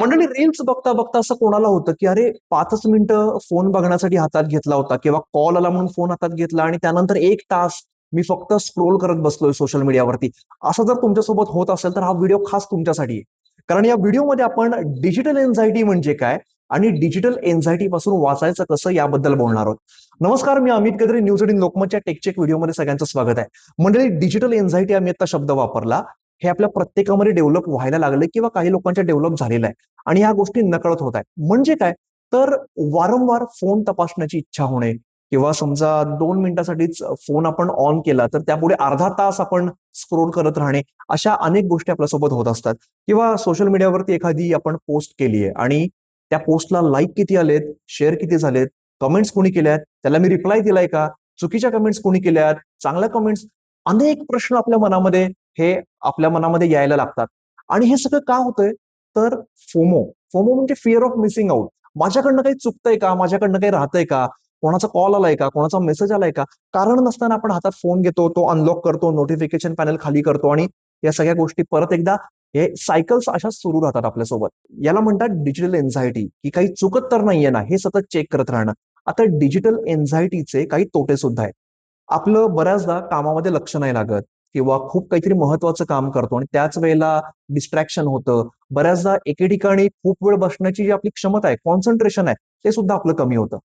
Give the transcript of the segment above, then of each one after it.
मंडळी रील्स बघता बघता असं कोणाला होतं की अरे पाचच मिनिटं फोन बघण्यासाठी हातात घेतला होता किंवा कॉल आला म्हणून फोन हातात घेतला आणि त्यानंतर एक तास मी फक्त स्क्रोल करत बसलोय सोशल मीडियावरती असं जर तुमच्यासोबत होत असेल तर हा व्हिडिओ खास तुमच्यासाठी आहे. कारण या व्हिडिओमध्ये आपण डिजिटल एन्झायटी म्हणजे काय आणि डिजिटल एन्झायटी पासून वाचायचं कसं याबद्दल बोलणार आहोत. नमस्कार मी अमित गद्रे न्यूज एटीन लोकमतच्या टेकचेक व्हिडिओमध्ये सगळ्यांचं स्वागत आहे. मंडळी डिजिटल एन्झायटी आम्ही आता शब्द वापरला. हे आपल्या प्रत्येकामध्ये डेव्हलप व्हायला लागले किंवा काही लोकांच्या डेव्हलप झालेलं आहे. आणि ह्या गोष्टी नकळत होत आहेत. म्हणजे काय? तर वारंवार फोन तपासण्याची इच्छा होणे किंवा समजा दोन मिनिटासाठीच फोन आपण ऑन केला तर त्यापुढे अर्धा तास आपण स्क्रोल करत राहणे अशा अनेक गोष्टी आपल्यासोबत होत असतात. किंवा सोशल मीडियावरती एखादी आपण पोस्ट केली आहे आणि त्या पोस्टला लाईक किती आलेत शेअर किती झालेत कमेंट्स कोणी केल्यात त्याला मी रिप्लाय दिलाय का? चुकीच्या कमेंट्स कोणी केल्यात? चांगल्या कमेंट्स अनेक प्रश्न आपल्या मनामध्ये हे आपल्या मनामध्ये यायला लागतात. आणि हे सगळं का होतंय? तर फोमो. फोमो म्हणजे फिअर ऑफ मिसिंग आउट माझ्याकडनं काही चुकतंय का? माझ्याकडनं काही राहतंय का? कोणाचा कॉल आलाय का? कोणाचा मेसेज आलाय का? कारण नसताना आपण हातात फोन घेतो तो अनलॉक करतो नोटिफिकेशन पॅनल खाली करतो आणि या सगळ्या गोष्टी परत एकदा हे सायकल्स अशा सुरू राहतात आपल्यासोबत. याला म्हणतात डिजिटल एन्झायटी की काही चुकत तर नाहीये ना हे सतत चेक करत राहणं. आता डिजिटल एन्झायटीचे काही तोटे सुद्धा आहेत. आपलं बऱ्याचदा कामामध्ये लक्ष नाही लागत. किंवा खूप काहीतरी महत्वाचं काम करतो. आणि त्याच वेळेला डिस्ट्रॅक्शन होतं. बऱ्याचदा एके ठिकाणी खूप वेळ बसण्याची जी आपली क्षमता आहे कॉन्सन्ट्रेशन आहे ते सुद्धा आपलं कमी होतं.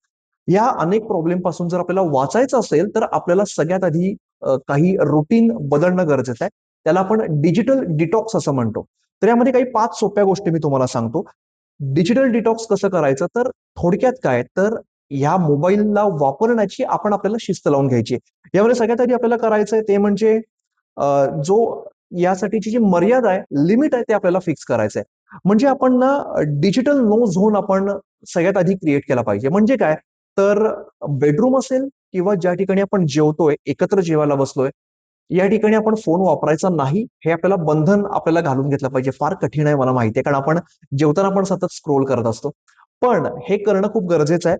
या अनेक प्रॉब्लेमपासून जर आपल्याला वाचायचं असेल तर आपल्याला सगळ्यात आधी काही रुटीन बदलणं गरजेचं आहे. त्याला आपण डिजिटल डिटॉक्स असं म्हणतो. तर यामध्ये काही पाच सोप्या गोष्टी मी तुम्हाला सांगतो. डिजिटल डिटॉक्स कसं करायचं? तर थोडक्यात काय? तर या मोबाईलला वापरण्याची आपण आपल्याला शिस्त लावून घ्यायची यामध्ये सगळ्यात आधी आपल्याला करायचंय ते म्हणजे जो यासाठीची जी मर्यादा आहे लिमिट आहे ते आपल्याला फिक्स करायचं आहे म्हणजे आपण ना डिजिटल नो झोन आपण सगळ्यात आधी क्रिएट केला पाहिजे. म्हणजे काय? तर बेडरूम असेल किंवा ज्या ठिकाणी आपण जेवतोय एकत्र जेवायला बसलोय या ठिकाणी आपण फोन वापरायचा नाही हे आपल्याला बंधन आपल्याला घालून घेतलं पाहिजे. फार कठीण आहे मला माहिती आहे कारण आपण जेवताना आपण सतत स्क्रोल करत असतो. पण हे करणं खूप गरजेचं आहे.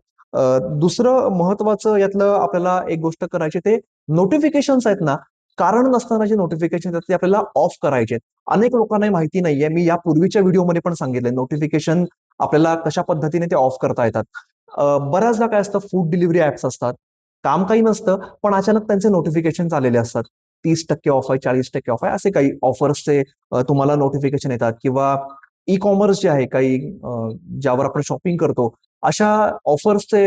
दुसरं महत्वाचं यातलं आपल्याला एक गोष्ट करायची ते नोटिफिकेशन्स आहेत ना कारण नसताना जे नोटिफिकेशन आहेत ते आपल्याला ऑफ करायचे अनेक लोकांना माहिती नाहीये. मी या पूर्वीच्या व्हिडिओमध्ये पण सांगितलंय. नोटिफिकेशन आपल्याला कशा पद्धतीने ते ऑफ करता येतात. बऱ्याचदा काय असतं फूड डिलिव्हरी ऍप्स असतात. काम काही नसतं पण अचानक त्यांचे नोटिफिकेशन आलेले असतात. तीस टक्के ऑफ आहे चाळीस टक्के ऑफ आहे असे काही ऑफर्सचे तुम्हाला नोटिफिकेशन येतात. किंवा ई कॉमर्स जे आहे काही ज्यावर आपण शॉपिंग करतो अशा ऑफर्सचे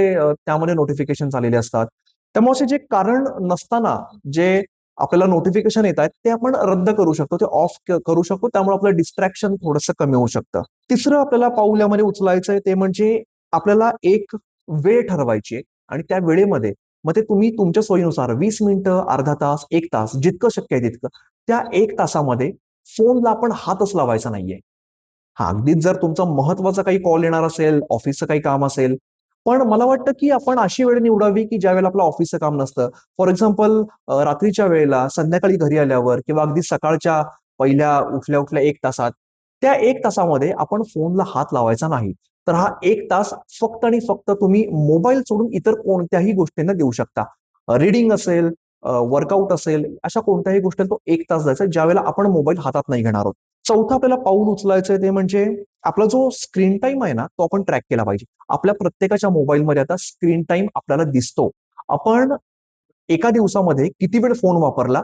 त्यामध्ये नोटिफिकेशन आलेले असतात. त्यामुळे असे जे कारण नसताना जे आपल्याला नोटिफिकेशन येत आहेत ते आपण रद्द करू शकतो ते ऑफ करू शकतो त्यामुळे आपलं डिस्ट्रॅक्शन थोडंसं कमी होऊ शकतं. तिसरं आपल्याला पाऊल यामध्ये उचलायचं आहे ते म्हणजे आपल्याला एक वेळ ठरवायची आणि त्या वेळेमध्ये मग ते तुम्ही तुमच्या सोयीनुसार वीस मिनिटं अर्धा तास एक तास जितकं शक्य आहे तितकं त्या एक तासामध्ये फोनला आपण हातच लावायचा नाहीये. हा अगदीच जर तुमचा महत्त्वाचा काही कॉल येणार असेल ऑफिसचं काही काम असेल पण मला वाटतं की आपण अशी वेळ निवडावी की ज्या वेळेला आपलं ऑफिसचं काम नसतं. फॉर एक्झाम्पल रात्रीच्या वेळेला संध्याकाळी घरी आल्यावर किंवा अगदी सकाळच्या पहिल्या उठल्या उठल्या एक तासात त्या एक तासामध्ये आपण फोनला हात लावायचा नाही. तर हा एक तास फक्त आणि फक्त तुम्ही मोबाईल सोडून इतर कोणत्याही गोष्टींना देऊ शकता. रिडिंग असेल वर्कआउट असेल अशा कोणत्याही गोष्टी तो एक तास जायचा ज्या वेळेला आपण मोबाईल हातात नाही घेणार आहोत. चौथा आपल्याला पाऊल उचलायचंय ते म्हणजे आपला जो स्क्रीन टाइम आहे ना तो आपण ट्रॅक केला पाहिजे. आपल्या प्रत्येकाच्या मोबाईलमध्ये आता स्क्रीन टाइम आपल्याला दिसतो. आपण एका दिवसामध्ये किती वेळ फोन वापरला?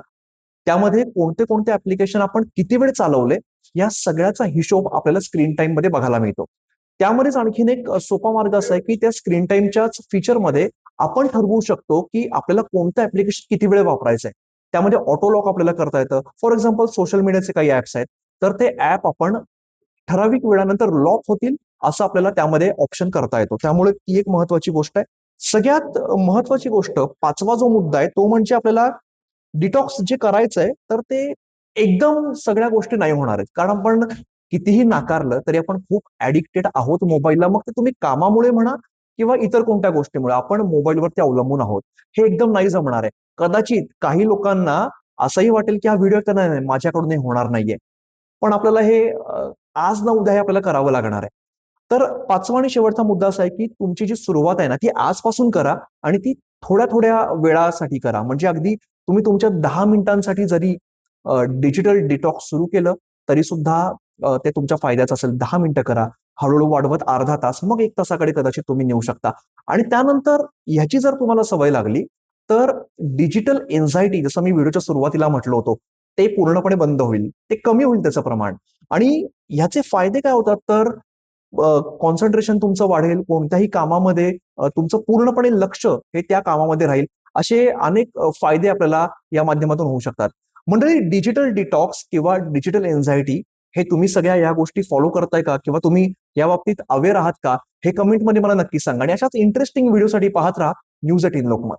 त्यामध्ये कोणते कोणते ऍप्लिकेशन आपण किती वेळ चालवले? या सगळ्याचा हिशोब आपल्याला स्क्रीन टाइममध्ये बघायला मिळतो. त्यामध्येच आणखीन एक सोपा मार्ग असा आहे की त्या स्क्रीन टाइमच्याच फीचरमध्ये आपण ठरवू शकतो की आपल्याला कोणतं ऍप्लिकेशन किती वेळ वापरायचं आहे त्यामध्ये ऑटो लॉक आपल्याला करता येतं. फॉर एक्झाम्पल सोशल मीडियाचे काही ऍप्स आहेत. तर ते ऍप आपण ठराविक वेळानंतर लॉक होतील असं आपल्याला त्यामध्ये ऑप्शन करता येतो. त्यामुळे ती एक महत्वाची गोष्ट आहे. सगळ्यात महत्वाची गोष्ट पाचवा जो मुद्दा आहे तो म्हणजे आपल्याला डिटॉक्स जे करायचं आहे तर ते एकदम सगळ्या गोष्टी नाही होणार आहेत. कारण आपण कितीही नाकारलं तरी आपण खूप ऍडिक्टेड आहोत मोबाईलला मग ते तुम्ही कामामुळे म्हणा किंवा इतर कोणत्या गोष्टीमुळे आपण मोबाईलवरती अवलंबून आहोत. हे एकदम नाही जमणार आहे. कदाचित काही लोकांना असंही वाटेल की हा व्हिडिओ तर नाही माझ्याकडून हे होणार नाहीये. पण आपल्याला हे आज ना उद्या हे आपल्याला करावं लागणार आहे तर पाचवा आणि शेवटचा मुद्दा असा आहे की तुमची जी सुरुवात आहे ना ती आजपासून करा आणि ती थोड्या थोड्या वेळासाठी करा म्हणजे अगदी तुम्ही तुमच्या दहा मिनिटांसाठी जरी डिजिटल डिटॉक्स सुरू केलं तरी सुद्धा ते तुमच्या फायद्याचं असेल दहा मिनिटं करा. हळूहळू वाढवत अर्धा तास, मग एक तासाकडे कदाचित तुम्ही नेऊ शकता. आणि त्यानंतर ह्याची जर तुम्हाला सवय लागली, तर डिजिटल एन्झायटी जसं मी व्हिडिओच्या सुरुवातीला म्हटलं होतो, ते पूर्णपणे बंद होईल. ते कमी होईल त्याचं प्रमाण. आणि ह्याचे फायदे काय होतात तर कॉन्सन्ट्रेशन तुमचं वाढेल. कोणत्याही कामामध्ये तुमचं पूर्णपणे लक्ष हे त्या कामामध्ये राहील. असे अनेक फायदे आपल्याला या माध्यमातून होऊ शकतात. मंडळी डिजिटल डिटॉक्स किंवा डिजिटल एन्झायटी हे तुम्ही सगळ्या या गोष्टी फॉलो करताय का? किंवा तुम्ही या बाबतीत अवेअर आहात का? हे कमेंटमध्ये मला नक्की सांगा आणि अशाच इंटरेस्टिंग व्हिडिओसाठी पाहत राहा न्यूज 18 लोकमत.